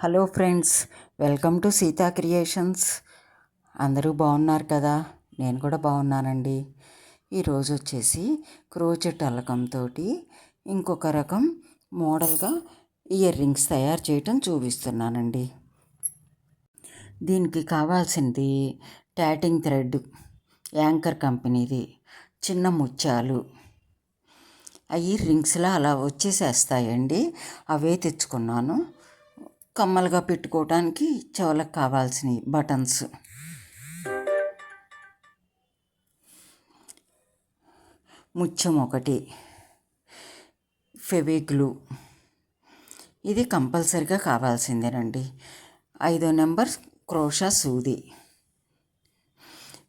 Hello friends welcome to Sita creations. అందరూ బాగున్నారు కదా? నేను కూడా బాగున్నానండి. ఈరోజు వచ్చేసి క్రోచెట్ అల్లకంతో ఇంకొక రకం మోడల్గా ఇయర్ రింగ్స్ తయారు చేయటం చూపిస్తున్నానండి. దీనికి కావాల్సింది టాటింగ్ థ్రెడ్ యాంకర్ కంపెనీది చిన్న ముత్యాలు. అవి రింగ్స్లా అలా వచ్చేసేస్తాయండి. అవే తెచ్చుకున్నాను. కమ్మలుగా పెట్టుకోవడానికి చెవులకు కావాల్సినవి బటన్స్. ముత్యం ఒకటి. ఫెవిగ్లూ ఇది కంపల్సరిగా కావాల్సిందేనండి ఐదో నెంబర్ క్రోషా సూది.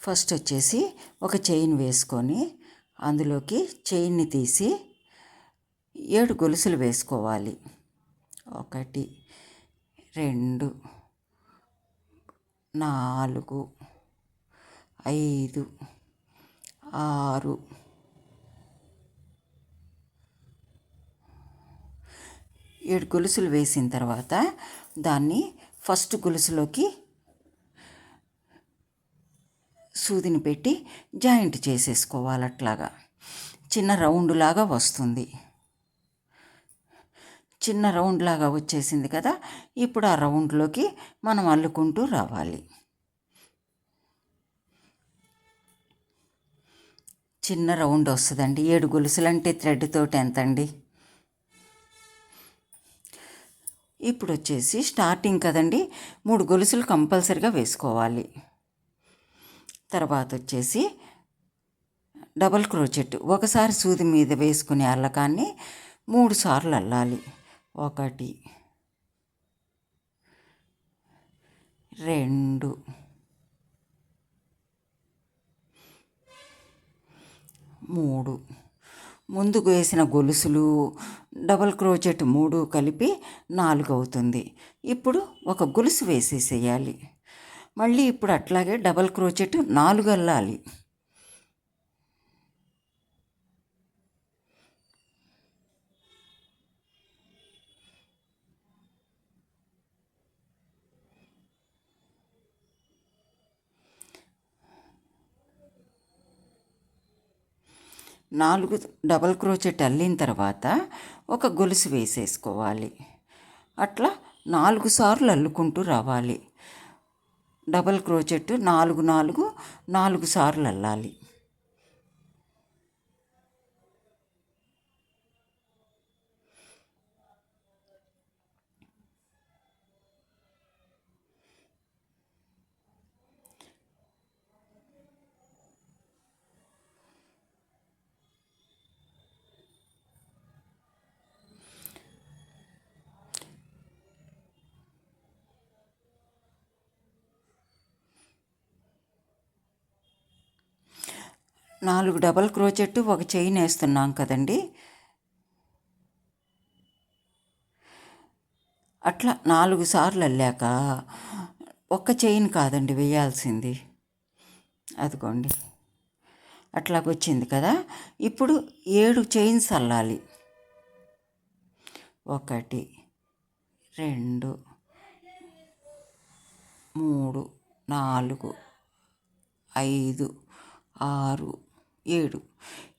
ఫస్ట్ వచ్చేసి ఒక చైన్ వేసుకొని అందులోకి చైన్ని తీసి ఏడు గొలుసులు వేసుకోవాలి. ఒకటి. రెండు నాలుగు ఐదు ఆరు ఏడు గొలుసులు వేసిన తర్వాత దాన్ని ఫస్ట్ గొలుసులోకి సూదిని పెట్టి జాయింట్ చేసేసుకోవాలి అట్లాగా. చిన్న రౌండ్ లాగా వస్తుంది. చిన్న రౌండ్ లాగా వచ్చేసింది కదా ఇప్పుడు ఆ రౌండ్లోకి మనం అల్లుకుంటూ రావాలి. చిన్న రౌండ్ వస్తుందండి. ఏడు గొలుసులు అంటే థ్రెడ్ తోటి ఎంత అండి ఇప్పుడు వచ్చేసి స్టార్టింగ్ కదండి. మూడు గొలుసులు కంపల్సరిగా వేసుకోవాలి. తర్వాత వచ్చేసి డబల్ క్రోచెట్. ఒకసారి సూది మీద వేసుకునే అల్లకాన్ని మూడు సార్లు అల్లాలి. ఒకటి రెండు మూడు. ముందుకు వేసిన గొలుసులు డబల్ క్రోచెట్ మూడు కలిపి నాలుగు అవుతుంది. ఇప్పుడు ఒక గొలుసు వేసేసేయాలి. మళ్ళీ ఇప్పుడు అట్లాగే డబల్ క్రోచెట్ నాలుగు అల్లాలి. నాలుగు డబల్ క్రోచెట్ అల్లిన తర్వాత ఒక గొలుసు వేసేసుకోవాలి. అట్లా నాలుగు సార్లు అల్లుకుంటూ రావాలి. డబల్ క్రోచెట్ నాలుగు నాలుగు నాలుగు సార్లు అల్లాలి. నాలుగు డబల్ క్రోచెట్టు ఒక చైన్ వేస్తున్నాం కదండి. అట్లా నాలుగు సార్లు అల్లాక ఒక్క చైన్ కాదండి వేయాల్సింది. అదిగోండి. అట్లాగొచ్చింది కదా. ఇప్పుడు ఏడు చైన్స్ అల్లాలి ఒకటి రెండు మూడు నాలుగు ఐదు ఆరు ఏడు.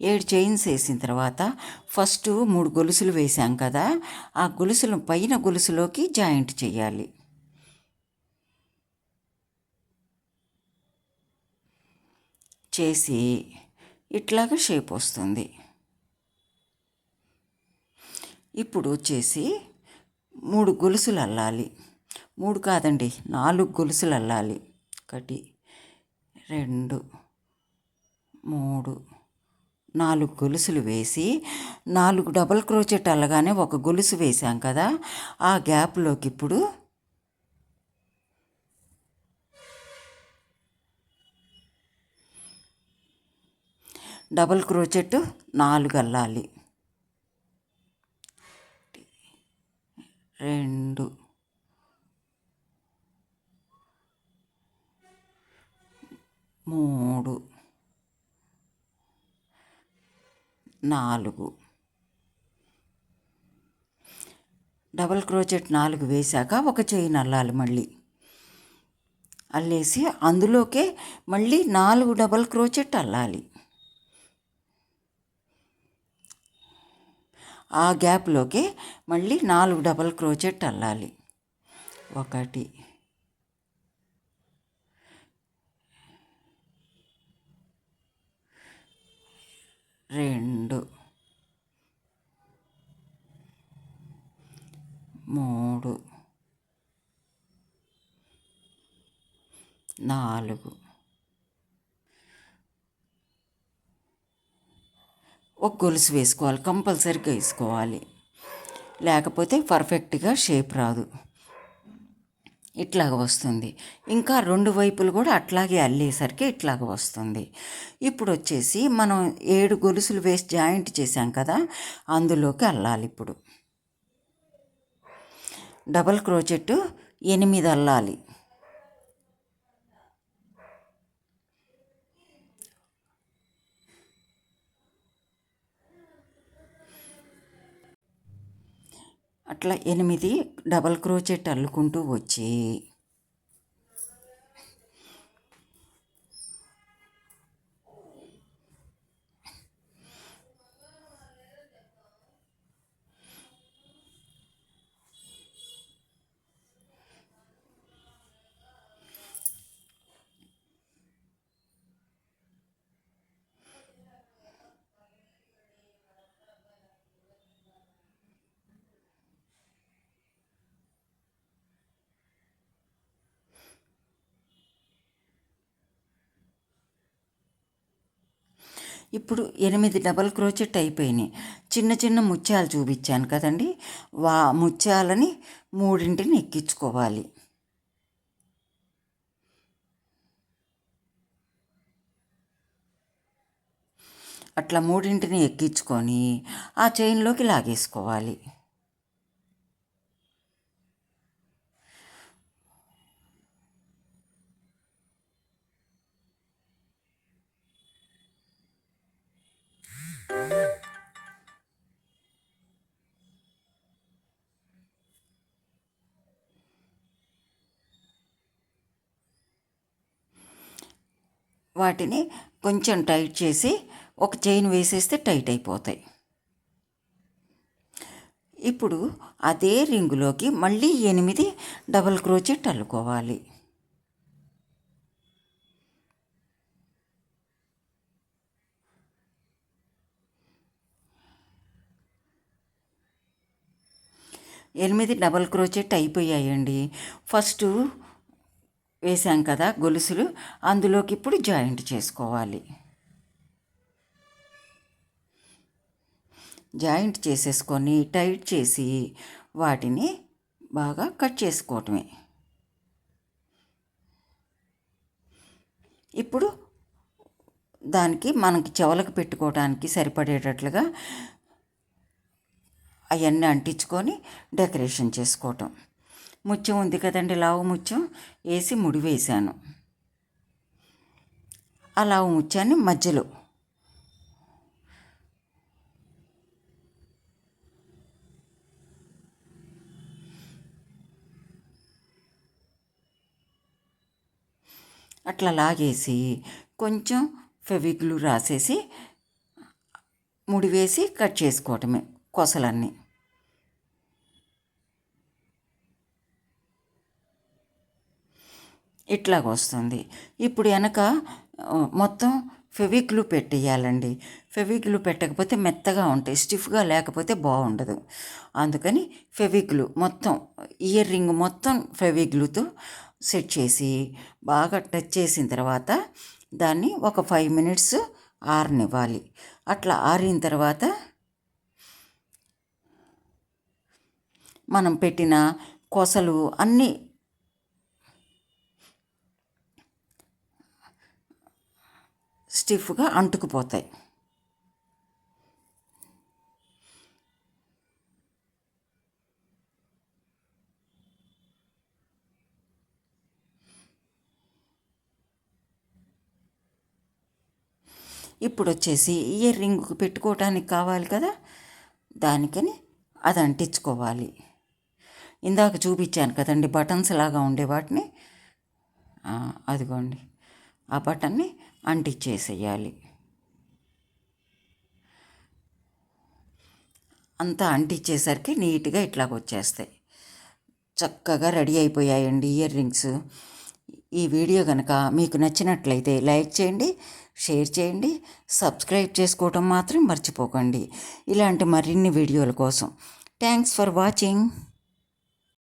ఏడు చైన్స్ వేసిన తర్వాత ఫస్ట్ మూడు గొలుసులు వేసాం కదా ఆ గొలుసులు పైన గొలుసులోకి జాయింట్ చేయాలి. చేసి ఇట్లాగా షేప్ వస్తుంది. ఇప్పుడు వచ్చేసి మూడు గొలుసులు అల్లాలి. మూడు కాదండి నాలుగు గొలుసులు అల్లాలి. ఒకటి రెండు మూడు. నాలుగు గొలుసులు వేసి నాలుగు డబల్ క్రోచెట్ అల్లగానే ఒక గొలుసు వేసాం కదా ఆ గ్యాప్లోకి ఇప్పుడు డబల్ క్రోచెట్ నాలుగు అల్లాలి. రెండు. మూడు. నాలుగు. డబల్ క్రోచెట్ నాలుగు వేశాక ఒక చేయి అల్లాలి మళ్ళీ. అల్లేసి అందులోకే మళ్ళీ నాలుగు డబల్ క్రోచెట్ అల్లాలి. ఆ గ్యాప్లోకి మళ్ళీ నాలుగు డబల్ క్రోచెట్ అల్లాలి. ఒకటి. రెండు. మూడు. నాలుగు. ఒక గొలుసు వేసుకోవాలి కంపల్సరీగా వేసుకోవాలి. లేకపోతే పర్ఫెక్ట్గా షేప్ రాదు. ఇట్లాగ వస్తుంది. ఇంకా రెండు వైపులు కూడా అట్లాగే అల్లేసరికి ఇట్లాగ వస్తుంది. ఇప్పుడు వచ్చేసి మనం ఏడు గొలుసులు వేసి జాయింట్ చేసాం కదా అందులోకి అల్లాలి ఇప్పుడు. డబల్ క్రోచెట్ ఎనిమిది అల్లాలి. అట్లా ఎనిమిది డబల్ క్రోచెట్ అల్లుకుంటూ వచ్చి ఇప్పుడు ఎనిమిది డబల్ క్రోచెట్ అయిపోయినాయి. చిన్న చిన్న ముత్యాలు చూపించాను కదండి. వా ముత్యాలని మూడింటిని ఎక్కించుకోవాలి. అట్లా మూడింటిని ఎక్కించుకొని ఆ చైన్లోకి లాగేసుకోవాలి. వాటిని కొంచెం టైట్ చేసి ఒక చైన్ వేసేస్తే టైట్ అయిపోతాయి. ఇప్పుడు అదే రింగులోకి మళ్ళీ ఎనిమిది డబల్ క్రోచెట్ అల్లుకోవాలి. ఎనిమిది డబల్ క్రోచెట్ అయిపోయాయండి. ఫస్ట్ వేసాం కదా గొలుసులు అందులోకి ఇప్పుడు జాయింట్ చేసుకోవాలి. జాయింట్ చేసేసుకొని టైట్ చేసి వాటిని బాగా కట్ చేసుకోవటమే. ఇప్పుడు దానికి మనకి చెవులకు పెట్టుకోవడానికి సరిపడేటట్లుగా అవన్నీ అంటించుకొని డెకరేషన్ చేసుకోవటం. ముత్యం ఉంది కదండి లావు ముత్యం వేసి ముడి వేశాను. ఆ లావు ముత్యాన్ని మధ్యలో అట్లా లాగేసి కొంచెం ఫెవిగ్లు రాసేసి ముడి వేసి కట్ చేసుకోవటమే కొసలన్నీ. ఇట్లాగ వస్తుంది ఇప్పుడు వెనక మొత్తం ఫెవిక్లు పెట్టేయాలండి. ఫెవిక్లు పెట్టకపోతే మెత్తగా ఉంటాయి స్టిఫ్గా లేకపోతే బాగుండదు. అందుకని ఫెవిక్లు మొత్తం ఇయర్ రింగ్ మొత్తం ఫెవిక్లుతో సెట్ చేసి బాగా టచ్ చేసిన తర్వాత దాన్ని ఒక ఫైవ్ మినిట్స్ ఆరనివ్వాలి. అట్లా ఆరిన తర్వాత మనం పెట్టిన కొసలు అన్నీ స్టిఫ్గా అంటుకుపోతాయి. ఇప్పుడు వచ్చేసి ఇయర్ రింగ్ పెట్టుకోవటానికి కావాలి కదా? దానికని అది అంటించుకోవాలి. ఇందాక చూపించాను కదండి బటన్స్ లాగా ఉండే వాటిని. అదిగోండి. ఆ బటన్ని అంటించేసేయాలి అంతా అంటించేసరికి నీట్గా ఇట్లాగ వచ్చేస్తాయి చక్కగా రెడీ అయిపోయాయండి ఇయర్ రింగ్స్. ఈ వీడియో కనుక మీకు నచ్చినట్లయితే లైక్ చేయండి షేర్ చేయండి సబ్స్క్రైబ్ చేసుకోవటం మాత్రం మర్చిపోకండి. ఇలాంటి మరిన్ని వీడియోల కోసం థ్యాంక్స్ ఫర్ వాచింగ్.